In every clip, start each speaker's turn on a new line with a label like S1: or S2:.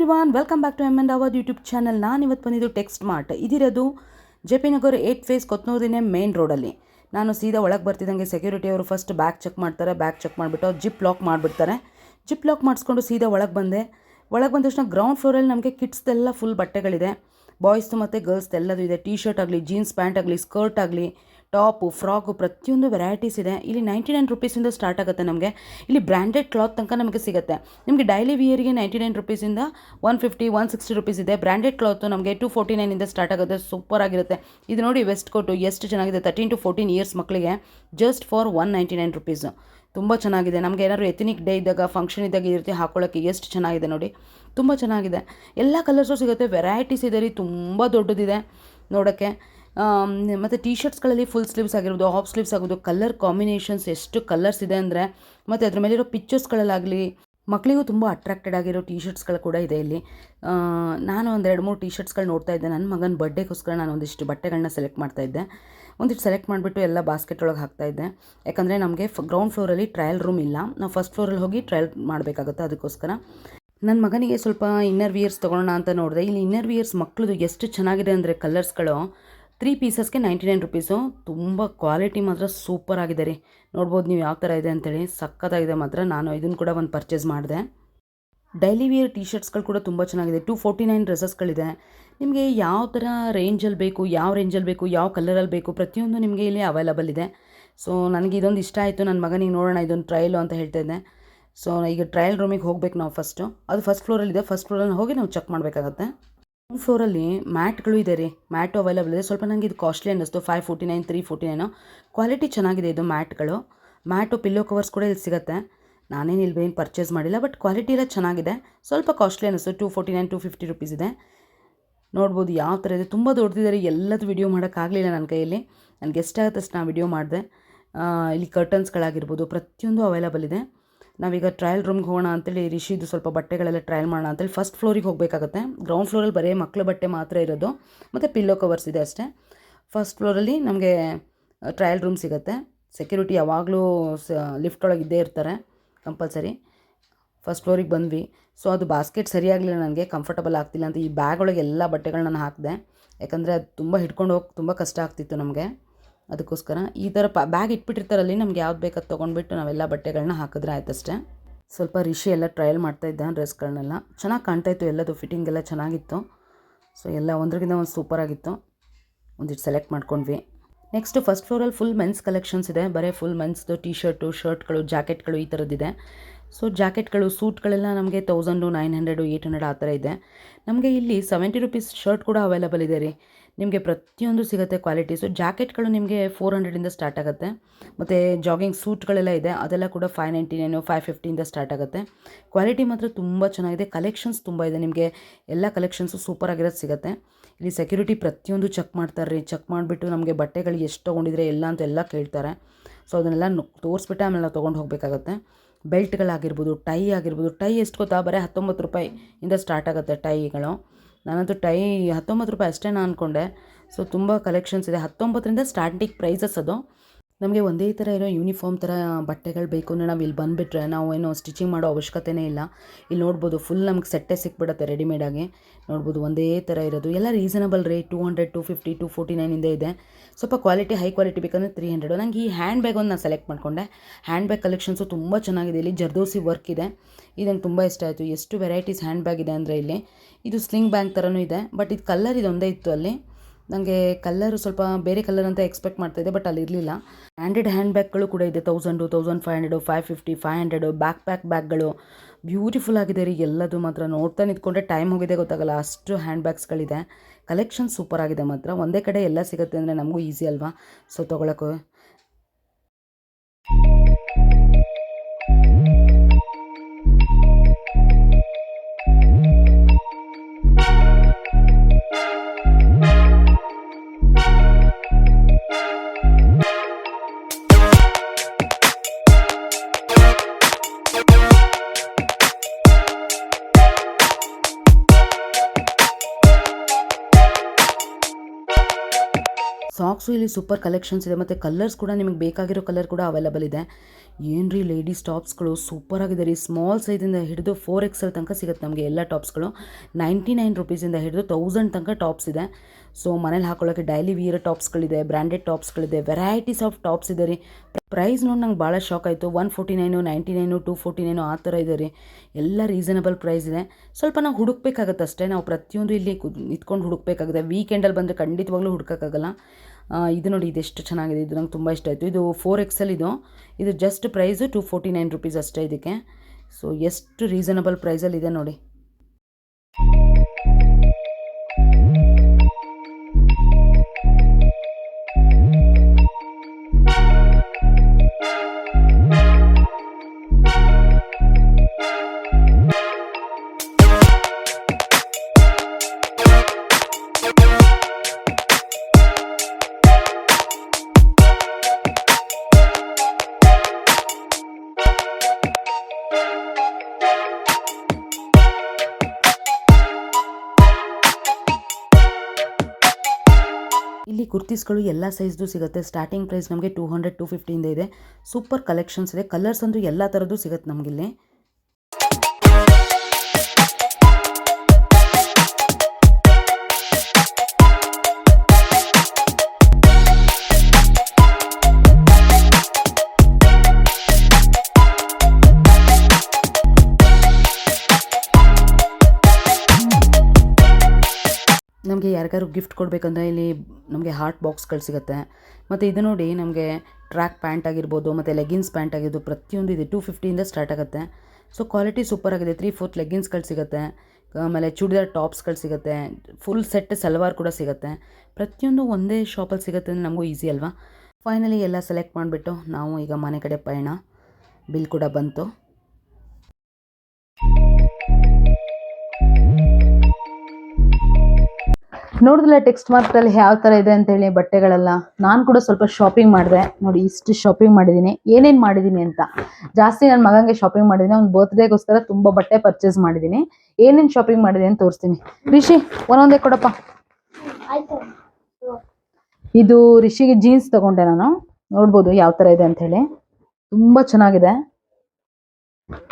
S1: Everyone welcome back to M and our YouTube channel ನಾನು ಇವತ್ತು ಬಂದಿದ್ದು ಟೆಕ್ಸ್ಟ್ ಮಾರ್ಟ್ ಇದಿರೋದು J P Nagar eighth phase ಕೊತ್ನೂರಿನೇ ಮೇನ್ ರೋಡಲ್ಲಿ ನಾನು ಸೀದಾ ಒಳಗೆ ಬರ್ತಿದ್ದಂಗೆ ಸೆಕ್ಯೂರಿಟಿ ಅವರು ಫಸ್ಟ್ ಬ್ಯಾಗ್ ಚೆಕ್ ಮಾಡ್ತಾರೆ ಬ್ಯಾಗ್ ಚೆಕ್ ಮಾಡಿಬಿಟ್ಟು ಜಿಪ್ ಲಾಕ್ ಮಾಡಿಬಿಡ್ತಾರೆ. ಜಿಪ್ ಲಾಕ್ ಮಾಡಿಸ್ಕೊಂಡು ಸೀದಾ ಒಳಗೆ ಬಂದೆ. ಒಳಗೆ ಬಂದ ತಕ್ಷಣ ಗ್ರೌಂಡ್ ಫ್ಲೋರಲ್ಲಿ ನಮಗೆ ಕಿಡ್ಸ್ದೆಲ್ಲ ಫುಲ್ ಬಟ್ಟೆಗಳಿದೆ. ಬಾಯ್ಸ್ದು ಮತ್ತು ಗರ್ಲ್ಸ್ದು ಎಲ್ಲದೂ ಇದೆ. ಟೀ ಶರ್ಟ್ ಆಗಲಿ ಜೀನ್ಸ್ ಪ್ಯಾಂಟ್ ಆಗಲಿ ಸ್ಕರ್ಟ್ ಆಗಲಿ ಟಾಪು ಫ್ರಾಕು ಪ್ರತಿಯೊಂದು ವೆರೈಟೀಸ್ ಇದೆ. ಇಲ್ಲಿ ನೈಂಟಿ ನೈನ್ ರುಪೀಸಿಂದ ಸ್ಟಾರ್ಟ್ ಆಗುತ್ತೆ ನಮಗೆ. ಇಲ್ಲಿ ಬ್ರ್ಯಾಂಡೆಡ್ ಕ್ಲಾತ್ ತನಕ ನಮಗೆ ಸಿಗುತ್ತೆ. ನಿಮಗೆ ಡೈಲಿ ವಿಯರಿಗೆ ninety nine ರುಪೀಸಿಂದ one fifty, one sixty rupees ಇದೆ. ಬ್ರ್ಯಾಂಡೆಡ್ ಕ್ಲಾತು ನಮಗೆ ಟು ಫೋರ್ಟಿ ನೈನಿಂದ ಸ್ಟಾರ್ಟ್ ಆಗುತ್ತೆ. ಸೂಪರ್ ಆಗಿರುತ್ತೆ. ಇದು ನೋಡಿ ವೆಸ್ಟ್ ಕೋಟು ಎಷ್ಟು ಚೆನ್ನಾಗಿದೆ. ತರ್ಟೀನ್ ಟು ಫೋರ್ಟೀನ್ ಇಯರ್ಸ್ ಮಕ್ಕಳಿಗೆ just for one ninety nine rupees. ತುಂಬ ಚೆನ್ನಾಗಿದೆ. ನಮಗೆ ಏನಾದ್ರು ಎಥನಿಕ್ ಡೇ ಇದ್ದಾಗ, ಫಂಕ್ಷನ್ ಇದ್ದಾಗ ಈ ರೀತಿ ಹಾಕೊಳ್ಳೋಕ್ಕೆ ಎಷ್ಟು ಚೆನ್ನಾಗಿದೆ ನೋಡಿ. ತುಂಬ ಚೆನ್ನಾಗಿದೆ. ಎಲ್ಲ ಕಲರ್ಸು ಸಿಗುತ್ತೆ. ವೆರೈಟೀಸ್ ಇದೆ ರೀ. ತುಂಬ ದೊಡ್ಡದಿದೆ ನೋಡೋಕ್ಕೆ ಮತ್ತು ಟೀ ಶರ್ಟ್ಸ್ಗಳಲ್ಲಿ ಫುಲ್ ಸ್ಲೀವ್ಸ್ ಆಗಿರ್ಬೋದು ಹಾಫ್ ಸ್ಲೀವ್ಸ್ ಆಗೋದು ಕಲರ್ ಕಾಂಬಿನೇಷನ್ಸ್ ಎಷ್ಟು ಕಲರ್ಸ್ ಇದೆ ಅಂದರೆ, ಮತ್ತು ಅದ್ರ ಮೇಲಿರೋ ಪಿಕ್ಚರ್ಸ್ಗಳಲ್ಲಾಗಲಿ ಮಕ್ಕಳಿಗೂ ತುಂಬ ಅಟ್ರಾಕ್ಟೆಡ್ ಆಗಿರೋ ಟೀ ಶರ್ಟ್ಸ್ಗಳು ಕೂಡ ಇದೆ ಇಲ್ಲಿ. ನಾನು ಒಂದು ಎರಡು ಮೂರು ಟೀ ಶರ್ಟ್ಸ್ಗಳು ನೋಡ್ತಾ ಇದ್ದೆ. ನನ್ನ ಮಗನ ಬರ್ಡೇಗೋಸ್ಕರ ನಾನು ಒಂದಿಷ್ಟು ಬಟ್ಟೆಗಳನ್ನ ಸೆಲೆಕ್ಟ್ ಮಾಡ್ತಾ ಇದ್ದೆ. ಒಂದಿಷ್ಟು ಸೆಲೆಕ್ಟ್ ಮಾಡಿಬಿಟ್ಟು ಎಲ್ಲ ಬಾಸ್ಕೆಟ್ ಒಳಗೆ ಹಾಕ್ತಾ ಇದ್ದೆ. ಯಾಕಂದರೆ ನಮಗೆ ಗ್ರೌಂಡ್ ಫ್ಲೋರಲ್ಲಿ ಟ್ರಯಲ್ ರೂಮ್ ಇಲ್ಲ. ನಾವು ಫಸ್ಟ್ ಫ್ಲೋರಲ್ಲಿ ಹೋಗಿ ಟ್ರಯಲ್ ಮಾಡಬೇಕಾಗುತ್ತೆ ಅದಕ್ಕೋಸ್ಕರ. ನನ್ನ ಮಗನಿಗೆ ಸ್ವಲ್ಪ ಇನ್ನರ್ ವಿಯರ್ಸ್ ತೊಗೊಳ್ಳೋಣ ಅಂತ ನೋಡಿದೆ. ಇಲ್ಲಿ ಇನ್ನರ್ ವಿಯರ್ಸ್ ಮಕ್ಕಳದು ಎಷ್ಟು ಚೆನ್ನಾಗಿದೆ ಅಂದರೆ ಕಲರ್ಸ್ಗಳು ತ್ರೀ ಪೀಸಸ್ಗೆ ನೈಂಟಿ ನೈನ್ ರುಪೀಸು ತುಂಬ ಕ್ವಾಲಿಟಿ ಮಾತ್ರ ಸೂಪರ್ ಆಗಿದೆ ರೀ. ನೋಡ್ಬೋದು ನೀವು ಯಾವ ಥರ ಇದೆ ಅಂತೇಳಿ. ಸಕ್ಕತ್ತಾಗಿದೆ ಮಾತ್ರ. ನಾನು ಇದನ್ನು ಕೂಡ ಒಂದು ಪರ್ಚೇಸ್ ಮಾಡಿದೆ. ಡೈಲಿ ವಿಯರ್ ಟಿ ಶರ್ಟ್ಸ್ಗಳು ಕೂಡ ತುಂಬ ಚೆನ್ನಾಗಿದೆ. ಟು ಫೋರ್ಟಿ ನೈನ್ ಡ್ರೆಸ್ಸಸ್ಗಳಿದೆ ನಿಮಗೆ ಯಾವ ಥರ ರೇಂಜಲ್ಲಿ ಬೇಕು, ಯಾವ ರೇಂಜಲ್ಲಿ ಬೇಕು, ಯಾವ ಕಲರಲ್ಲಿ ಬೇಕು ಪ್ರತಿಯೊಂದು ನಿಮಗೆ ಇಲ್ಲಿ ಅವೈಲಬಲ್ ಇದೆ. ಸೊ ನನಗೆ ಇದೊಂದು ಇಷ್ಟ ಆಯಿತು. ನನ್ನ ಮಗನಿಗೆ ನೋಡೋಣ, ಇದೊಂದು ಟ್ರಯಲು ಅಂತ ಹೇಳ್ತಾ ಇದ್ದೆ. ಸೊ ಈಗ ಟ್ರಯಲ್ ರೂಮಿಗೆ ಹೋಗ್ಬೇಕು ನಾವು ಫಸ್ಟು ಅದು ಫಸ್ಟ್ ಫ್ಲೋರಲ್ಲಿದೆ ಫಸ್ಟ್ ಫ್ಲೋರಲ್ಲಿ ಹೋಗಿ ನಾವು ಚೆಕ್ ಮಾಡಬೇಕಾಗತ್ತೆ. ಫ್ಲೋರಲ್ಲಿ ಮ್ಯಾಟ್ಗಳು ಇದೆ ರೀ. ಮ್ಯಾಟು ಅವೈಲಬಲ್ ಇದೆ. ಸ್ವಲ್ಪ ನನಗೆ ಇದು ಕಾಸ್ಟ್ಲಿ ಅನ್ನಿಸ್ತು. Five forty nine three forty nine quality ಚೆನ್ನಾಗಿದೆ ಇದು ಮ್ಯಾಟ್ಗಳು. ಮ್ಯಾಟು ಪಿಲ್ಲೋ ಕವರ್ಸ್ ಕೂಡ ಇಲ್ಲಿ ಸಿಗುತ್ತೆ. ನಾನೇನು ಇಲ್ಲಿ ಏನು ಪರ್ಚೇಸ್ ಮಾಡಿಲ್ಲ ಬಟ್ ಕ್ವಾಲಿಟಿ ಎಲ್ಲ ಚೆನ್ನಾಗಿದೆ. ಸ್ವಲ್ಪ ಕಾಸ್ಟ್ಲಿ ಅನ್ನಿಸ್ತು. Two forty nine to fifty rupees ಇದೆ. ನೋಡ್ಬೋದು ಯಾವ ಥರ ಇದೆ. ತುಂಬ ದೊಡ್ಡದಿದೆ ರೀ. ಎಲ್ಲದು ವಿಡಿಯೋ ಮಾಡೋಕ್ಕಾಗಲಿಲ್ಲ ನನ್ನ ಕೈಯಲ್ಲಿ. ನನಗೆ ಎಷ್ಟಾಗುತ್ತೆ ನಾನು ವಿಡಿಯೋ ಮಾಡಿದೆ. ಇಲ್ಲಿ ಕರ್ಟನ್ಸ್ಗಳಾಗಿರ್ಬೋದು ಪ್ರತಿಯೊಂದು ಅವೈಲಬಲ್ ಇದೆ. ನಾವೀಗ ಟ್ರಯಲ್ ರೂಮ್ಗೆ ಹೋಗೋಣ ಅಂತೇಳಿ ರಿಷಿದು ಸ್ವಲ್ಪ ಬಟ್ಟೆಗಳೆಲ್ಲ ಟ್ರಯಲ್ ಮಾಡೋಣ ಅಂತೇಳಿ ಫಸ್ಟ್ ಫ್ಲೋರಿಗೆ ಹೋಗಬೇಕಾಗತ್ತೆ. ಗ್ರೌಂಡ್ ಫ್ಲೋರಲ್ಲಿ ಬರೀ ಮಕ್ಕಳ ಬಟ್ಟೆ ಮಾತ್ರ ಇರೋದು. ಮತ್ತು ಪಿಲ್ಲೋ ಕವರ್ಸ್ ಇದೆ ಅಷ್ಟೇ. ಫಸ್ಟ್ ಫ್ಲೋರಲ್ಲಿ ನಮಗೆ ಟ್ರಯಲ್ ರೂಮ್ ಸಿಗುತ್ತೆ. ಸೆಕ್ಯೂರಿಟಿ ಯಾವಾಗಲೂ ಸ ಲಿಫ್ಟ್ ಒಳಗೆ ಇದ್ದೇ ಇರ್ತಾರೆ ಕಂಪಲ್ಸರಿ ಫಸ್ಟ್ ಫ್ಲೋರಿಗೆ ಬಂದ್ವಿ. ಸೊ ಅದು ಬಾಸ್ಕೆಟ್ ಸರಿಯಾಗಲಿಲ್ಲ ನನಗೆ ಕಂಫರ್ಟಬಲ್ ಆಗ್ತಿಲ್ಲ ಅಂತ ಈ ಬ್ಯಾಗ್ ಒಳಗೆ ಎಲ್ಲ ಬಟ್ಟೆಗಳನ್ನ ನಾನು ಹಾಕಿದೆ. ಯಾಕಂದರೆ ಅದು ತುಂಬ ಹಿಡ್ಕೊಂಡು ಹೋಗಿ, ತುಂಬ ಕಷ್ಟ ಆಗ್ತಿತ್ತು ನಮಗೆ. ಅದಕ್ಕೋಸ್ಕರ ಈ ಥರ ಪ ಬ್ಯಾಗ್ ಇಟ್ಬಿಟ್ಟಿರ್ತಾರಲ್ಲಿ, ನಮ್ಗೆ ಯಾವ್ದು ಬೇಕಾದ ತೊಗೊಂಡ್ಬಿಟ್ಟು ನಾವೆಲ್ಲ ಬಟ್ಟೆಗಳನ್ನ ಹಾಕಿದ್ರೆ ಆಯ್ತಷ್ಟೇ. ಸ್ವಲ್ಪ ರಿಷಿ ಎಲ್ಲ ಟ್ರಯಲ್ ಮಾಡ್ತಾಯಿದ್ದೆ ಡ್ರೆಸ್ಗಳನ್ನೆಲ್ಲ ಚೆನ್ನಾಗಿ ಕಾಣ್ತಾಯಿತ್ತು ಎಲ್ಲದು ಫಿಟ್ಟಿಂಗ್ ಎಲ್ಲ ಚೆನ್ನಾಗಿತ್ತು. ಸೊ ಎಲ್ಲ ಒಂದ್ರಿಗಿಂತ ಒಂದು ಸೂಪರಾಗಿತ್ತು ಒಂದಿಷ್ಟು ಸೆಲೆಕ್ಟ್ ಮಾಡ್ಕೊಂಡ್ವಿ. ನೆಕ್ಸ್ಟ್ ಫಸ್ಟ್ ಫ್ಲೋರಲ್ಲಿ ಫುಲ್ ಮೆನ್ಸ್ ಕಲೆಕ್ಷನ್ಸ್ ಇದೆ. ಬರೀ ಫುಲ್ ಮೆನ್ಸ್ದು ಟಿ ಶರ್ಟು ಶರ್ಟ್ಗಳು ಜಾಕೆಟ್ಗಳು ಈ ಥರದ್ದಿದೆ ಸೊ ಜಾಕೆಟ್ಗಳು ಸೂಟ್ಗಳೆಲ್ಲ ನಮಗೆ thousand nine hundred eight hundred ಆ ಥರ ಇದೆ. ನಮಗೆ ಇಲ್ಲಿ ಸೆವೆಂಟಿ ರುಪೀಸ್ ಶರ್ಟ್ ಕೂಡ ಅವೈಲಬಲ್ ಇದೆ ರೀ. ನಿಮಗೆ ಪ್ರತಿಯೊಂದು ಸಿಗುತ್ತೆ ಕ್ವಾಲಿಟೀಸು ಜಾಕೆಟ್ಗಳು ನಿಮಗೆ ಫೋರ್ ಹಂಡ್ರೆಡಿಂದ ಸ್ಟಾರ್ಟ್ ಆಗುತ್ತೆ. ಮತ್ತು ಜಾಗಿಂಗ್ ಸೂಟ್ಗಳೆಲ್ಲ ಇದೆ. ಅದೆಲ್ಲ ಕೂಡ ಫೈವ್ ನೈಂಟಿ ನೈನು ಫೈವ್ ಫಿಫ್ಟಿಯಿಂದ ಸ್ಟಾರ್ಟ್ ಆಗುತ್ತೆ. ಕ್ವಾಲಿಟಿ ಮಾತ್ರ ತುಂಬ ಚೆನ್ನಾಗಿದೆ. ಕಲೆಕ್ಷನ್ಸ್ ತುಂಬ ಇದೆ. ನಿಮಗೆ ಎಲ್ಲ ಕಲೆಕ್ಷನ್ಸು ಸೂಪರ್ ಆಗಿರೋದು ಸಿಗುತ್ತೆ. ಇಲ್ಲಿ ಸೆಕ್ಯೂರಿಟಿ ಪ್ರತಿಯೊಂದು ಚೆಕ್ ಮಾಡ್ತಾರೆ ರೀ ಚೆಕ್ ಮಾಡಿಬಿಟ್ಟು ನಮಗೆ ಬಟ್ಟೆಗಳು ಎಷ್ಟು ತೊಗೊಂಡಿದ್ರೆ ಎಲ್ಲ ಅಂತ ಎಲ್ಲ ಕೇಳ್ತಾರೆ. ಸೊ ಅದನ್ನೆಲ್ಲ ತೋರಿಸ್ಬಿಟ್ಟು ಆಮೇಲೆ ನಾವು ತೊಗೊಂಡು ಹೋಗಬೇಕಾಗತ್ತೆ. ಬೆಲ್ಟ್ಗಳಾಗಿರ್ಬೋದು ಟೈ ಆಗಿರ್ಬೋದು ಟೈ ಎಷ್ಟು ಗೊತ್ತಾ? ಬರೀ ಹತ್ತೊಂಬತ್ತು ರೂಪಾಯಿ ಇಂದ ಸ್ಟಾರ್ಟ್ ಆಗುತ್ತೆ ಟೈಗಳು ನಾನಂತೂ ಟೈ ಹತ್ತೊಂಬತ್ತು ರೂಪಾಯಿ ಅಷ್ಟೇ ನಾನು ಅಂದ್ಕೊಂಡೆ ಸೊ ತುಂಬ ಕಲೆಕ್ಷನ್ಸ್ ಇದೆ. ಹತ್ತೊಂಬತ್ತರಿಂದ ಸ್ಟಾರ್ಟಿಂಗ್ ಪ್ರೈಸಸ್ ಅದು. ನಮಗೆ ಒಂದೇ ಥರ ಇರೋ ಯೂನಿಫಾರ್ಮ್ ಥರ ಬಟ್ಟೆಗಳು ಬೇಕು ಅಂದರೆ ನಾವು ಇಲ್ಲಿ ಬಂದುಬಿಟ್ರೆ ನಾವು ಏನು ಸ್ಟಿಚಿಂಗ್ ಮಾಡೋ ಅವಶ್ಯಕತೆನೇ ಇಲ್ಲ. ಇಲ್ಲಿ ನೋಡ್ಬೋದು ಫುಲ್ ನಮ್ಗೆ ಸೆಟ್ಟೇ ಸಿಕ್ಬಿಡುತ್ತೆ ರೆಡಿಮೇಡಾಗಿ ನೋಡ್ಬೋದು ಒಂದೇ ಥರ ಇರೋದು. ಎಲ್ಲ reasonable rate two hundred to fifty to forty ನೈನಿಂದ ಇದೆ. ಸ್ವಲ್ಪ ಕ್ವಾಲಿಟಿ ಹೈ ಕ್ವಾಲಿಟಿ ಬೇಕಂದರೆ ತ್ರೀ ಹಂಡ್ರೆಡು ನನಗೆ ಈ ಹ್ಯಾಂಡ್ ಬ್ಯಾಗ್ ಒಂದು ನಾನು ಸೆಲೆಕ್ಟ್ ಮಾಡಿಕೊಂಡೆ. ಹ್ಯಾಂಡ್ ಬ್ಯಾಗ್ ಕಲೆಕ್ಷನ್ಸು ತುಂಬ ಚೆನ್ನಾಗಿದೆ. ಇಲ್ಲಿ ಜರ್ದೋಸಿ ವರ್ಕ್ ಇದೆ. ಇದು ನಂಗೆ ತುಂಬ ಇಷ್ಟ ಆಯಿತು. ಎಷ್ಟು ವೆರೈಟೀಸ್ ಹ್ಯಾಂಡ್ ಬ್ಯಾಗ್ ಇದೆ ಅಂದರೆ ಇಲ್ಲಿ. ಇದು ಸ್ಲಿಂಗ್ ಬ್ಯಾಗ್ ಥರನೂ ಇದೆ. ಬಟ್ ಇದು ಕಲರ್ ಇದೊಂದೇ ಇತ್ತು ಅಲ್ಲಿ. ನನಗೆ ಕಲ್ಲರು ಸ್ವಲ್ಪ ಬೇರೆ ಕಲ್ಲರ್ ಅಂತ ಎಕ್ಸ್ಪೆಕ್ಟ್ ಮಾಡ್ತಾಯಿದ್ದೆ ಬಟ್ ಅಲ್ಲಿ ಇರಲಿಲ್ಲ ಹ್ಯಾಂಡೆಡ್ ಹ್ಯಾಂಡ್ ಬ್ಯಾಗ್ಗಳು ಕೂಡ ಇದೆ thousand thousand five hundred five fifty five hundred backpack ಬ್ಯಾಗ್ಗಳು beautiful ಆಗಿದೆ ರೀ ಎಲ್ಲದು ಮಾತ್ರ. ನೋಡ್ತಾ ನಿಂತ್ಕೊಂಡ್ರೆ ಟೈಮ್ ಹೋಗಿದೆ ಗೊತ್ತಾಗಲ್ಲ, ಅಷ್ಟು ಹ್ಯಾಂಡ್ ಬ್ಯಾಗ್ಸ್ಗಳಿದೆ ಕಲೆಕ್ಷನ್ ಸೂಪರ್ ಆಗಿದೆ ಮಾತ್ರ. ಒಂದೇ ಕಡೆ ಎಲ್ಲ ಸಿಗುತ್ತೆ ಅಂದರೆ ನಮಗೂ ಈಸಿ ಅಲ್ವಾ? ಸೊ ತೊಗೊಳಕ್ಕೆ ಸಾಕ್ಸು ಇಲ್ಲಿ ಸೂಪರ್ ಕಲೆಕ್ಷನ್ಸ್ ಇದೆ, ಮತ್ತು ಕಲರ್ಸ್ ಕೂಡ ನಿಮಗೆ ಬೇಕಾಗಿರೋ ಕಲರ್ ಕೂಡ ಅವೈಲಬಲ್ ಇದೆ. ಏನು ರೀ ಲೇಡೀಸ್ ಟಾಪ್ಸ್ಗಳು ಸೂಪರ್ ಆಗಿದೆ ರೀ. ಸ್ಮಾಲ್ ಸೈಜಿಂದ ಹಿಡಿದು ಫೋರ್ ಎಕ್ಸಲ್ ತನಕ ಸಿಗುತ್ತೆ ನಮಗೆ ಎಲ್ಲ ಟಾಪ್ಸ್ಗಳು ನೈಂಟಿ ನೈನ್ ರುಪೀಸಿಂದ ಹಿಡಿದು ತೌಸಂಡ್ ತನಕ ಟಾಪ್ಸ್ ಇದೆ. ಸೊ ಮನೇಲಿ ಹಾಕೊಳ್ಳೋಕ್ಕೆ ಡೈಲಿ ವೀರ ಟಾಪ್ಸ್ಗಳಿದೆ ಬ್ರ್ಯಾಂಡೆಡ್ ಟಾಪ್ಸ್ಗಳಿದೆ ವೆರೈಟೀಸ್ ಆಫ್ ಟಾಪ್ಸ್ ಇದೆ ರೀ. ಪ್ರೈಸ್ ನೋಡಿ ನಂಗೆ ಭಾಳ ಶಾಕ್ ಆಯಿತು. One forty nine ninety nine two forty nine ಆ ಥರ ಇದೆ ರೀ. ಎಲ್ಲ ರೀಸನಬಲ್ ಪ್ರೈಸ್ ಇದೆ. ಸ್ವಲ್ಪ ನಾವು ಹುಡುಕ್ಬೇಕಾಗತ್ತೆ ಅಷ್ಟೇ. ನಾವು ಪ್ರತಿಯೊಂದು ಇಲ್ಲಿ ಇದ್ಕೊಂಡು ಹುಡುಕ್ಬೇಕಾಗುತ್ತೆ. ವೀಕೆಂಡಲ್ಲಿ ಬಂದರೆ ಖಂಡಿತವಾಗ್ಲೂ ಹುಡುಕೋಕ್ಕಾಗಲ್ಲ ಇದು ನೋಡಿ ಇದೆಷ್ಟು ಚೆನ್ನಾಗಿದೆ, ಇದು ನಂಗೆ ತುಂಬ ಇಷ್ಟ ಆಯಿತು. ಇದು ಫೋರ್ ಎಕ್ಸಲ್ ಇದು. ಇದು just price two forty nine rupees ಅಷ್ಟೇ ಇದಕ್ಕೆ. ಸೊ ಎಷ್ಟು ರೀಸನಬಲ್ ಪ್ರೈಸಲ್ಲಿ ಇದೆ ನೋಡಿ. ಇಲ್ಲಿ ಕುರ್ತೀಸ್ಗಳು ಎಲ್ಲ ಸೈಜ್ದು ಸಿಗುತ್ತೆ. ಸ್ಟಾರ್ಟಿಂಗ್ ಪ್ರೈಸ್ ನಮಗೆ ಟೂ ಹಂಡ್ರೆಡ್ ಟು ಫಿಫ್ಟಿಯಿಂದ ಇದೆ ಸೂಪರ್ ಕಲೆಕ್ಷನ್ಸ್ ಇದೆ. ಕಲರ್ಸ್ ಅಂದರೂ ಎಲ್ಲ ಥರದ್ದು ಸಿಗುತ್ತೆ ನಮಗಿಲ್ಲಿ. ಯಾರಿಗಾರು ಗಿಫ್ಟ್ ಕೊಡಬೇಕಂದ್ರೆ ಇಲ್ಲಿ ನಮಗೆ ಹಾರ್ಟ್ ಬಾಕ್ಸ್ಗಳು ಸಿಗುತ್ತೆ. ಮತ್ತು ಇದು ನೋಡಿ ನಮಗೆ ಟ್ರ್ಯಾಕ್ ಪ್ಯಾಂಟ್ ಆಗಿರ್ಬೋದು, ಮತ್ತು ಲೆಗಿನ್ಸ್ ಪ್ಯಾಂಟ್ ಆಗಿರ್ಬೋದು, ಪ್ರತಿಯೊಂದು ಇದೆ ಟೂ ಫಿಫ್ಟಿಯಿಂದ ಸ್ಟಾರ್ಟ್ ಆಗುತ್ತೆ. ಸೊ ಕ್ವಾಲಿಟಿ ಸೂಪರ್ ಆಗಿದೆ. ತ್ರೀ ಫೋರ್ತ್ ಲೆಗಿನ್ಸ್ಗಳು ಸಿಗುತ್ತೆ. ಆಮೇಲೆ ಚೂಡಿದಾರ್ ಟಾಪ್ಸ್ಗಳು ಸಿಗುತ್ತೆ. ಫುಲ್ ಸೆಟ್ ಸಲ್ವಾರ್ ಕೂಡ ಸಿಗುತ್ತೆ. ಪ್ರತಿಯೊಂದು ಒಂದೇ ಶಾಪಲ್ಲಿ ಸಿಗುತ್ತೆ ಅಂದರೆ ನಮಗೂ ಈಸಿ ಅಲ್ವಾ? ಫೈನಲಿ ಎಲ್ಲ ಸೆಲೆಕ್ಟ್ ಮಾಡಿಬಿಟ್ಟು ನಾವು ಈಗ ಮನೆ ಕಡೆ ಪಯಣ. ಬಿಲ್ ಕೂಡ ಬಂತು.
S2: ನೋಡಿದ್ರಲ್ಲ ಟೆಕ್ಸ್ಟ್ ಮಾರ್ಕಲ್ಲಿ ಯಾವ ಥರ ಇದೆ ಅಂತೇಳಿ ಬಟ್ಟೆಗಳೆಲ್ಲ. ನಾನು ಕೂಡ ಸ್ವಲ್ಪ ಶಾಪಿಂಗ್ ಮಾಡಿದೆ. ನೋಡಿ ಇಷ್ಟು ಶಾಪಿಂಗ್ ಮಾಡಿದ್ದೀನಿ ಏನೇನು ಮಾಡಿದ್ದೀನಿ ಅಂತ. ಜಾಸ್ತಿ ನನ್ನ ಮಗನಿಗೆ ಶಾಪಿಂಗ್ ಮಾಡಿದ್ದೀನಿ ಅವ್ನ ಬರ್ತ್ಡೇಗೋಸ್ಕರ ತುಂಬ ಬಟ್ಟೆ ಪರ್ಚೇಸ್ ಮಾಡಿದ್ದೀನಿ ಏನೇನು ಶಾಪಿಂಗ್ ಮಾಡಿದೆ ಅಂತ ತೋರಿಸ್ತೀನಿ. ರಿಷಿ ಒಂದೊಂದೇ ಕೊಡಪ್ಪ. ಇದು ರಿಷಿಗೆ ಜೀನ್ಸ್ ತಗೊಂಡೆ ನಾನು. ನೋಡ್ಬೋದು ಯಾವ ಥರ ಇದೆ ಅಂತ ಹೇಳಿ. ತುಂಬ ಚೆನ್ನಾಗಿದೆ.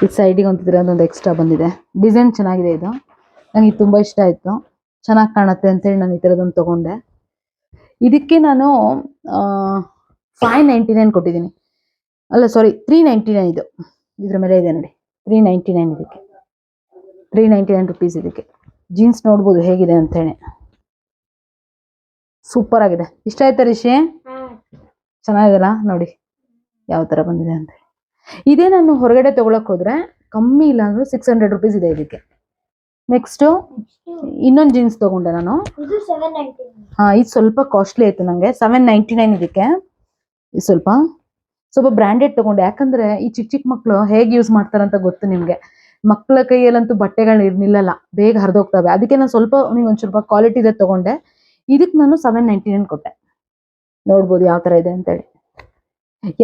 S2: ಈ ಸೈಡಿಗೆ ಒಂತಿದ್ರೆ ಅದೊಂದು ಎಕ್ಸ್ಟ್ರಾ ಬಂದಿದೆ. ಡಿಸೈನ್ ಚೆನ್ನಾಗಿದೆ ಇದು. ನನಗೆ ತುಂಬ ಇಷ್ಟ ಆಯಿತು. ಚೆನ್ನಾಗಿ ಕಾಣುತ್ತೆ ಅಂತೇಳಿ ನಾನು ಈ ಥರದೊಂದು ತಗೊಂಡೆ. ಇದಕ್ಕೆ ನಾನು ಫೈವ್ ನೈಂಟಿ ನೈನ್ ಕೊಟ್ಟಿದ್ದೀನಿ. ಅಲ್ಲ ಸಾರಿ ತ್ರೀ ನೈಂಟಿ ನೈನ್ ಇದು. ಇದ್ರ ಮೇಲೆ ಇದೆ ನೋಡಿ. ತ್ರೀ ನೈಂಟಿ ನೈನ್ ಇದಕ್ಕೆ. ತ್ರೀ ನೈಂಟಿ ನೈನ್ ರುಪೀಸ್ ಇದಕ್ಕೆ. ಜೀನ್ಸ್ ನೋಡ್ಬೋದು ಹೇಗಿದೆ ಅಂತೇಳಿ. ಸೂಪರ್ ಆಗಿದೆ. ಇಷ್ಟ ಆಯ್ತಾ ರಿಷಿ? ಚೆನ್ನಾಗಿದೆಲ್ಲ ನೋಡಿ, ಯಾವ ಥರ ಬಂದಿದೆ ಅಂತ ಇದೇ ನಾನು ಹೊರಗಡೆ ತಗೊಳಕ್ ಹೋದರೆ ಕಮ್ಮಿ ಇಲ್ಲ ಅಂದರೆ ಸಿಕ್ಸ್ ಹಂಡ್ರೆಡ್ ರುಪೀಸ್ ಇದೆ ಇದಕ್ಕೆ. ನೆಕ್ಸ್ಟು ಇನ್ನೊಂದು ಜೀನ್ಸ್ ತಗೊಂಡೆ ನಾನು. ಹಾ ಇದು ಸ್ವಲ್ಪ ಕಾಸ್ಟ್ಲಿ ಆಯ್ತು ನನಗೆ ಸೆವೆನ್ ನೈಂಟಿ ನೈನ್ ಇದಕ್ಕೆ. ಇದು ಸ್ವಲ್ಪ. ಸ್ವಲ್ಪ ಬ್ರ್ಯಾಂಡೆಡ್ ತಗೊಂಡೆ. ಯಾಕಂದ್ರೆ ಈ ಚಿಕ್ಕ ಚಿಕ್ಕ ಮಕ್ಕಳು ಹೇಗೆ ಯೂಸ್ ಮಾಡ್ತಾರಂತ ಗೊತ್ತು ನಿಮಗೆ. ಮಕ್ಕಳ ಕೈಯಲ್ಲಂತೂ ಬಟ್ಟೆಗಳು ಇರ್ನಿಲ್ಲಲ್ಲ ಬೇಗ ಹರಿದೋಗ್ತವೆ. ಅದಕ್ಕೆ ನಾನು ಸ್ವಲ್ಪ ನಿಮ್ಗೆ ಒಂದು ಸ್ವಲ್ಪ ಕ್ವಾಲಿಟಿ ಇದೆ ತಗೊಂಡೆ. ಇದಕ್ಕೆ ನಾನು ಸೆವೆನ್ ನೈಂಟಿ ನೈನ್ ಕೊಟ್ಟೆ. ನೋಡ್ಬೋದು ಯಾವ ಥರ ಇದೆ ಅಂತೇಳಿ.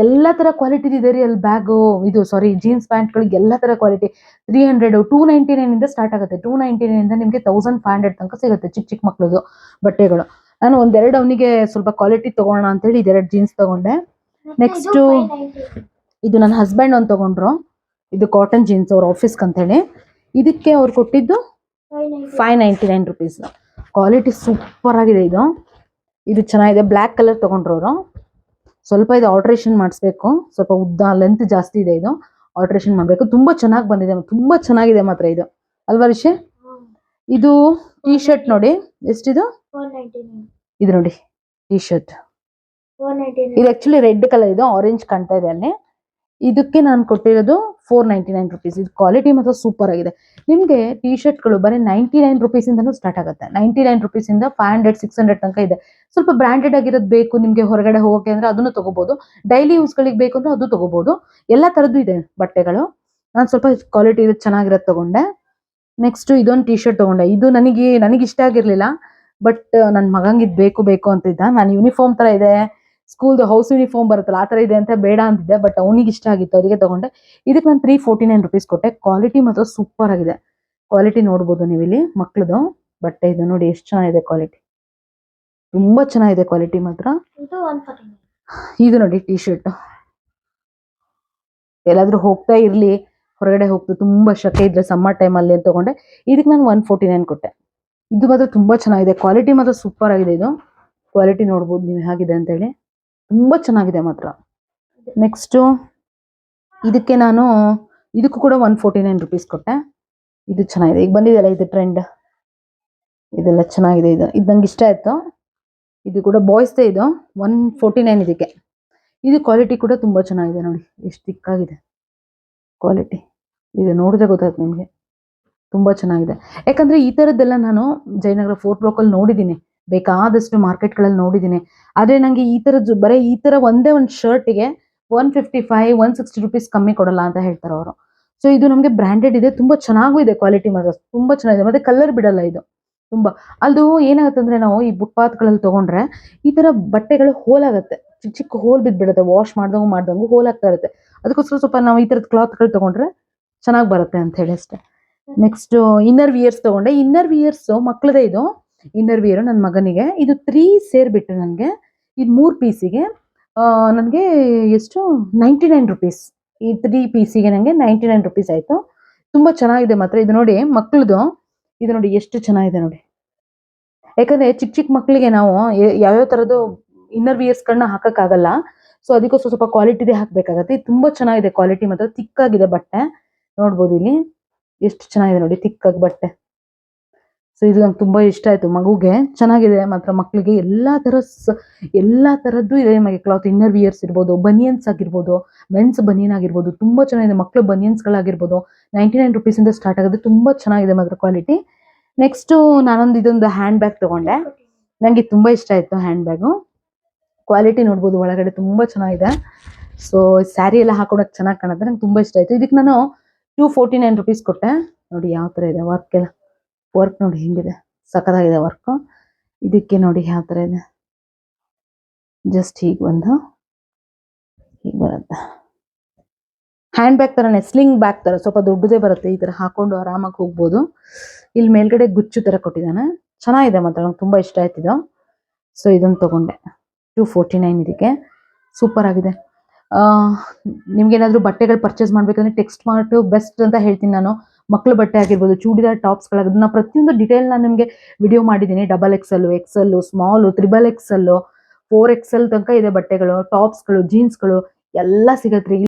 S2: ಎಲ್ಲ ತರ ಕ್ವಾಲಿಟಿ ಇದೆ ರೀ ಅಲ್ಲಿ ಬ್ಯಾಗು ಇದು ಸಾರಿ ಜೀನ್ಸ್ ಪ್ಯಾಂಟ್ಗಳಿಗೆ ಎಲ್ಲ ತರ quality three hundred two ninety ನೈನಿಂದ start ಆಗುತ್ತೆ. ಟೂ ನೈಂಟಿ ನೈನಿಂದ ನಿಮಗೆ ತೌಸಂಡ್ ಫೈವ್ ಹಂಡ್ರೆಡ್ ತನಕ ಸಿಗುತ್ತೆ ಚಿಕ್ಕ ಚಿಕ್ಕ ಮಕ್ಳದು ಬಟ್ಟೆಗಳು. ನಾನು ಒಂದೆರಡು ಅವನಿಗೆ ಸ್ವಲ್ಪ ಕ್ವಾಲಿಟಿ ತಗೋಣ ಅಂತೇಳಿ ಇದೆರಡು ಜೀನ್ಸ್ ತಗೊಂಡೆ. ನೆಕ್ಸ್ಟ್ ಇದು ನನ್ನ ಹಸ್ಬೆಂಡ್ ಒಂದು ತಗೊಂಡ್ರು. ಇದು ಕಾಟನ್ ಜೀನ್ಸ್ ಅವ್ರ ಆಫೀಸ್ಗೆ ಅಂತೇಳಿ. ಇದಕ್ಕೆ ಅವ್ರು ಕೊಟ್ಟಿದ್ದು five ninety nine rupees quality super ಆಗಿದೆ ಇದು. ಇದು ಚೆನ್ನಾಗಿದೆ. ಬ್ಲ್ಯಾಕ್ ಕಲರ್ ತಗೊಂಡ್ರು ಅವರು. ಸ್ವಲ್ಪ ಇದು ಆಲ್ಟ್ರೇಷನ್ ಮಾಡಿಸ್ಬೇಕು. ಸ್ವಲ್ಪ ಉದ್ದ ಲೆಂತ್ ಜಾಸ್ತಿ ಇದೆ ಇದು. ಆಲ್ಟ್ರೇಷನ್ ಮಾಡಬೇಕು. ತುಂಬ ಚೆನ್ನಾಗಿ ಬಂದಿದೆ. ತುಂಬ ಚೆನ್ನಾಗಿದೆ ಮಾತ್ರ ಇದು. ಅಲ್ವಾ ರಿಷೆ? ಇದು ಟೀ ಶರ್ಟ್ ನೋಡಿ. ಎಷ್ಟಿದು? ಇದು ನೋಡಿ. ಟೀ ಶರ್ಟ್ ಇದು ಆಕ್ಚುಲಿ ರೆಡ್ ಕಲರ್ ಇದು. ಆರೆಂಜ್ ಕಾಣ್ತಾ ಇದೆ ಅಲ್ಲಿ. ಇದಕ್ಕೆ ನಾನು ಕೊಟ್ಟಿರೋದು ಫೋರ್ ನೈಂಟಿ ನೈನ್ ರುಪೀಸ್ ಇದು ಕ್ವಾಲಿಟಿ ಮಾತ್ರ ಸೂಪರ್ ಆಗಿದೆ. ನಿಮಗೆ ಟಿ ಶರ್ಟ್ಗಳು ಬರೀ ನೈಂಟಿ ನೈನ್ ರುಪೀಸಿಂದನೂ ಸ್ಟಾರ್ಟ್ ಆಗುತ್ತೆ. ನೈಂಟಿ ನೈನ್ ಇಂದ ಫೈವ್ ಹಂಡ್ರೆಡ್ ಸಿಕ್ಸ್ ಹಂಡ್ರೆಡ್ ತನಕ ಇದೆ. ಸ್ವಲ್ಪ ಬ್ರ್ಯಾಂಡೆಡ್ ಆಗಿರೋದು ಬೇಕು ನಿಮಗೆ ಹೊರಗಡೆ ಹೋಗೋಕೆ ಅಂದ್ರೆ ಅದನ್ನು ತಗೋಬಹುದು ಡೈಲಿ ಯೂಸ್ಗಳಿಗೆ ಬೇಕು ಅಂದ್ರೆ ಅದು ತಗೋಬಹುದು ಎಲ್ಲ ಥರದ್ದು ಇದೆ ಬಟ್ಟೆಗಳು. ನಾನು ಸ್ವಲ್ಪ ಕ್ವಾಲಿಟಿ ಇರೋದು ಚೆನ್ನಾಗಿರೋದು ತಗೊಂಡೆ. ನೆಕ್ಸ್ಟ್ ಇದೊಂದು ಟಿ ಶರ್ಟ್ ತಗೊಂಡೆ. ಇದು ನನಗೆ ನನಗೆ ಇಷ್ಟ ಆಗಿರಲಿಲ್ಲ ಬಟ್ ನನ್ನ ಮಗಂಗೆ ಇದು ಬೇಕು ಬೇಕು ಅಂತಿದ್ದ ನಾನು ಯೂನಿಫಾರ್ಮ್ ತರ ಇದೆ. ಸ್ಕೂಲ್ದು ಹೌಸ್ ಯೂನಿಫಾರ್ಮ್ ಬರುತ್ತಲ್ಲ ಆ ಥರ ಇದೆ ಅಂತ ಬೇಡ ಅಂತಿದ್ದೆ ಬಟ್ ಅವನಿಗೆ ಇಷ್ಟ ಆಗಿತ್ತು ಅದಕ್ಕೆ ತಗೊಂಡೆ. ಇದಕ್ಕೆ ನಾನು ತ್ರೀ ಫೋರ್ಟಿ ನೈನ್ ರುಪೀಸ್ ಕೊಟ್ಟೆ. ಕ್ವಾಲಿಟಿ ಮಾತ್ರ ಸೂಪರ್ ಆಗಿದೆ. ಕ್ವಾಲಿಟಿ ನೋಡ್ಬೋದು ನೀವು ಇಲ್ಲಿ ಮಕ್ಳದು ಬಟ್ಟೆ ಇದು ನೋಡಿ ಎಷ್ಟು ಚೆನ್ನಾಗಿದೆ ಕ್ವಾಲಿಟಿ ತುಂಬ ಚೆನ್ನಾಗಿದೆ ಕ್ವಾಲಿಟಿ ಮಾತ್ರ.
S3: ಇದು
S2: ನೋಡಿ ಟಿ ಶರ್ಟ್ ಎಲ್ಲಾದ್ರೂ ಹೋಗ್ತಾ ಇರ್ಲಿ ಹೊರಗಡೆ ಹೋಗ್ತಾ ತುಂಬಾ ಶಕೆ ಇದ್ರೆ ಸಮ್ಮರ್ ಟೈಮಲ್ಲಿ ಅಂತ ತಗೊಂಡೆ. ಇದಕ್ಕೆ ನಾನು ಒನ್ ಫೋರ್ಟಿ ನೈನ್ ಕೊಟ್ಟೆ. ಇದು ಮಾತ್ರ ತುಂಬಾ ಚೆನ್ನಾಗಿದೆ. ಕ್ವಾಲಿಟಿ ಮಾತ್ರ ಸೂಪರ್ ಆಗಿದೆ ಇದು. ಕ್ವಾಲಿಟಿ ನೋಡ್ಬೋದು ನೀವು ಹೇಗಿದೆ ಅಂತೇಳಿ ತುಂಬಾ ಚೆನ್ನಾಗಿದೆ ಮಾತ್ರ. ನೆಕ್ಸ್ಟು ಇದಕ್ಕೆ ನಾನು, ಇದಕ್ಕೂ ಕೂಡ ಒನ್ ಫೋರ್ಟಿ ನೈನ್ ರುಪೀಸ್ ಕೊಟ್ಟೆ. ಇದು ಚೆನ್ನಾಗಿದೆ. ಈಗ ಬಂದಿದೆಯಲ್ಲ ಇದು ಟ್ರೆಂಡ್ ಇದೆಲ್ಲ ಚೆನ್ನಾಗಿದೆ ಇದು. ಇದು ನಂಗೆ ಇಷ್ಟ ಆಯಿತು. ಇದು ಕೂಡ ಬಾಯ್ಸ್ದೇ ಇದು. ಒನ್ ಫೋರ್ಟಿ ನೈನ್ ಇದಕ್ಕೆ. ಇದು ಕ್ವಾಲಿಟಿ ಕೂಡ ತುಂಬ ಚೆನ್ನಾಗಿದೆ ನೋಡಿ. ಎಷ್ಟು ತಿಕ್ಕಾಗಿದೆ ಕ್ವಾಲಿಟಿ ಇದು ನೋಡಿದ್ರೆ ಗೊತ್ತಾಯ್ತು ನಿಮಗೆ. ತುಂಬ ಚೆನ್ನಾಗಿದೆ. ಯಾಕಂದರೆ ಈ ಥರದ್ದೆಲ್ಲ ನಾನು ಜಯನಗರ ಫೋರ್ಟ್ ಬ್ಲಾಕಲ್ಲಿ ನೋಡಿದ್ದೀನಿ. ಬೇಕಾದಷ್ಟು ಮಾರ್ಕೆಟ್ಗಳಲ್ಲಿ ನೋಡಿದ್ದೀನಿ. ಆದರೆ ನನಗೆ ಈ ಥರದ್ದು ಬರೀ ಈ ಥರ ಒಂದೇ ಒಂದು ಶರ್ಟಿಗೆ one fifty five one sixty rupees ಕಮ್ಮಿ ಕೊಡಲ್ಲ ಅಂತ ಹೇಳ್ತಾರೆ ಅವರು. ಸೊ ಇದು ನಮಗೆ ಬ್ರ್ಯಾಂಡೆಡ್ ಇದೆ ತುಂಬಾ ಚೆನ್ನಾಗೂ ಇದೆ ಕ್ವಾಲಿಟಿ ಮಾತ್ರ ತುಂಬಾ ಚೆನ್ನಾಗಿದೆ. ಮತ್ತೆ ಕಲರ್ ಬಿಡಲ್ಲ ಇದು ತುಂಬಾ. ಅದು ಏನಾಗುತ್ತೆ ಅಂದ್ರೆ ನಾವು ಈ ಫುಟ್ಪಾತ್ಗಳಲ್ಲಿ ತಗೊಂಡ್ರೆ ಈ ತರ ಬಟ್ಟೆಗಳು ಹೋಲಾಗುತ್ತೆ ಚಿಕ್ಕ ಚಿಕ್ಕ ಹೋಲ್ ಬಿದ್ಬಿಡುತ್ತೆ ವಾಶ್ ಮಾಡ್ದಂಗು ಮಾಡ್ದಂಗೂ ಹೋಲ್ ಆಗ್ತಾ ಇರುತ್ತೆ. ಅದಕ್ಕೋಸ್ಕರ ಸ್ವಲ್ಪ ನಾವು ಈ ಥರದ ಕ್ಲಾತ್ಗಳು ತಗೊಂಡ್ರೆ ಚೆನ್ನಾಗಿ ಬರುತ್ತೆ ಅಂತ ಹೇಳಿ ಅಷ್ಟೇ. ನೆಕ್ಸ್ಟು ಇನ್ನರ್ ವಿಯರ್ಸ್ ತಗೊಂಡೆ. ಇನ್ನರ್ ವಿಯರ್ಸ್ ಮಕ್ಕಳದೇ ಇದು. ಇನ್ನರ್ ವಿಯರು ನನ್ನ ಮಗನಿಗೆ. ಇದು ತ್ರೀ ಸೇರ್ಬಿಟ್ಟು ನನಗೆ ಇದು ಮೂರು ಪೀಸಿಗೆ ನನಗೆ ಎಷ್ಟು ನೈಂಟಿ ನೈನ್ ರುಪೀಸ್ ಈ ತ್ರೀ ಪೀಸಿಗೆ ನನಗೆ ನೈಂಟಿ ನೈನ್ ರುಪೀಸ್ ಆಯಿತು. ತುಂಬ ಚೆನ್ನಾಗಿದೆ ಮಾತ್ರ. ಇದು ನೋಡಿ ಮಕ್ಕಳದು ಇದು ನೋಡಿ ಎಷ್ಟು ಚೆನ್ನಾಗಿದೆ ನೋಡಿ. ಯಾಕಂದ್ರೆ ಚಿಕ್ಕ ಚಿಕ್ಕ ಮಕ್ಕಳಿಗೆ ನಾವು ಯಾವ್ಯಾವ ಥರದ್ದು ಇನ್ನರ್ ವಿಯರ್ಸ್ಗಳನ್ನ ಹಾಕೋಕ್ಕಾಗಲ್ಲ. ಸೊ ಅದಕ್ಕೋಸ್ಕರ ಸ್ವಲ್ಪ ಕ್ವಾಲಿಟಿದೇ ಹಾಕಬೇಕಾಗತ್ತೆ. ಇದು ತುಂಬಾ ಚೆನ್ನಾಗಿದೆ ಕ್ವಾಲಿಟಿ ಮಾತ್ರ. ತಿಕ್ಕಾಗಿದೆ ಬಟ್ಟೆ. ನೋಡ್ಬೋದು ಇಲ್ಲಿ. ಎಷ್ಟು ಚೆನ್ನಾಗಿದೆ ನೋಡಿ. ತಿಕ್ಕಾಗಿ ಬಟ್ಟೆ. ಸೊ ಇದು ನಂಗೆ ತುಂಬಾ ಇಷ್ಟ ಆಯ್ತು. ಮಗುಗೆ ಚೆನ್ನಾಗಿದೆ, ಮಾತ್ರ ಮಕ್ಕಳಿಗೆ ಎಲ್ಲಾ ತರ ಸ- ಎಲ್ಲಾ ತರದ್ದು ಇದೆ. ನಿಮಗೆ ಕ್ಲಾತ್ ಇನ್ನರ್ ವಿಯರ್ಸ್ ಇರ್ಬೋದು, ಬನಿಯನ್ಸ್ ಆಗಿರ್ಬೋದು, ಮೆನ್ಸ್ ಬನಿಯನ್ ಆಗಿರ್ಬೋದು, ತುಂಬಾ ಚೆನ್ನಾಗಿದೆ. ಮಕ್ಕಳು ಬನಿಯನ್ಸ್ಗಳಾಗಿರ್ಬೋದು. ನೈಂಟಿ ನೈನ್ ರುಪೀಸಿಂದ ಸ್ಟಾರ್ಟ್ ಆಗುತ್ತೆ ತುಂಬಾ ಚೆನ್ನಾಗಿದೆ ಮಾತ್ರ ಕ್ವಾಲಿಟಿ. ನೆಕ್ಸ್ಟು ನಾನೊಂದು ಇದೊಂದು ಹ್ಯಾಂಡ್ ಬ್ಯಾಗ್ ತಗೊಂಡೆ. ನನಗೆ ತುಂಬಾ ಇಷ್ಟ ಆಯ್ತು ಹ್ಯಾಂಡ್ ಬ್ಯಾಗು. ಕ್ವಾಲಿಟಿ ನೋಡ್ಬೋದು, ಒಳಗಡೆ ತುಂಬಾ ಚೆನ್ನಾಗಿದೆ. ಸೊ ಸ್ಯಾರಿ ಎಲ್ಲ ಹಾಕೊಳಕ್ ಚೆನ್ನಾಗಿ ಕಾಣುತ್ತೆ. ನಂಗೆ ತುಂಬಾ ಇಷ್ಟ ಆಯ್ತು. ಇದಕ್ಕೆ ನಾನು ಟೂ ಫೋರ್ಟಿ ನೈನ್ ರುಪೀಸ್ ಕೊಟ್ಟೆ. ನೋಡಿ ಯಾವ ಥರ ಇದೆ ವರ್ಕ್ ಎಲ್ಲ ವರ್ಕ್ ನೋಡಿ ಹೆಂಗಿದೆ? ಸಖತ್ತಾಗಿದೆ ವರ್ಕ್ ಇದಕ್ಕೆ ನೋಡಿ ಯಾವ ಥರ ಇದೆ? ಜಸ್ಟ್ ಹೀಗೆ ಒಂದು ಹೀಗೆ ಬರುತ್ತೆ. ಹ್ಯಾಂಡ್ ಬ್ಯಾಗ್ ಥರ ನೆಸ್ಲಿಂಗ್ ಬ್ಯಾಗ್ ಥರ ಸ್ವಲ್ಪ ದೊಡ್ಡದೇ ಬರುತ್ತೆ, ಈ ಥರ ಹಾಕೊಂಡು ಆರಾಮಾಗಿ ಹೋಗ್ಬೋದು. ಇಲ್ಲಿ ಮೇಲ್ಗಡೆ ಗುಚ್ಚು ಥರ ಕೊಟ್ಟಿದ್ದಾನೆ. ಚೆನ್ನಾಗಿದೆ ಮಾತ್ರ, ನಂಗೆ ತುಂಬ ಇಷ್ಟ ಆಯ್ತಿದ್ದು ಸೊ ಇದನ್ನು ತಗೊಂಡೆ. ಟೂ ಫೋರ್ಟಿ ನೈನ್ ಇದಕ್ಕೆ. ಸೂಪರ್ ಆಗಿದೆ. ನಿಮ್ಗೇನಾದರೂ ಬಟ್ಟೆಗಳು ಪರ್ಚೇಸ್ ಮಾಡಬೇಕಂದ್ರೆ ಟೆಕ್ಸ್ಟ್ ಮಾರ್ಟು ಬೆಸ್ಟ್ ಅಂತ ಹೇಳ್ತೀನಿ ನಾನು. ಮಕ್ಕಳ ಬಟ್ಟೆ ಆಗಿರ್ಬೋದು ಚೂಡಿದಾರ್ ಟಾಪ್ಸ್ಗಳಾಗಿರ್ಬೋದು ನಾನು ಪ್ರತಿಯೊಂದು ಡಿಟೇಲ್ ನಾನು ನಿಮಗೆ ವಿಡಿಯೋ ಮಾಡಿದ್ದೀನಿ double XL XL small triple XL four XL ತನಕ ಇದೆ ಬಟ್ಟೆಗಳು ಟಾಪ್ಸ್ಗಳು ಜೀನ್ಸ್ಗಳು ಎಲ್ಲ ಸಿಗತ್ತೆ ರೀ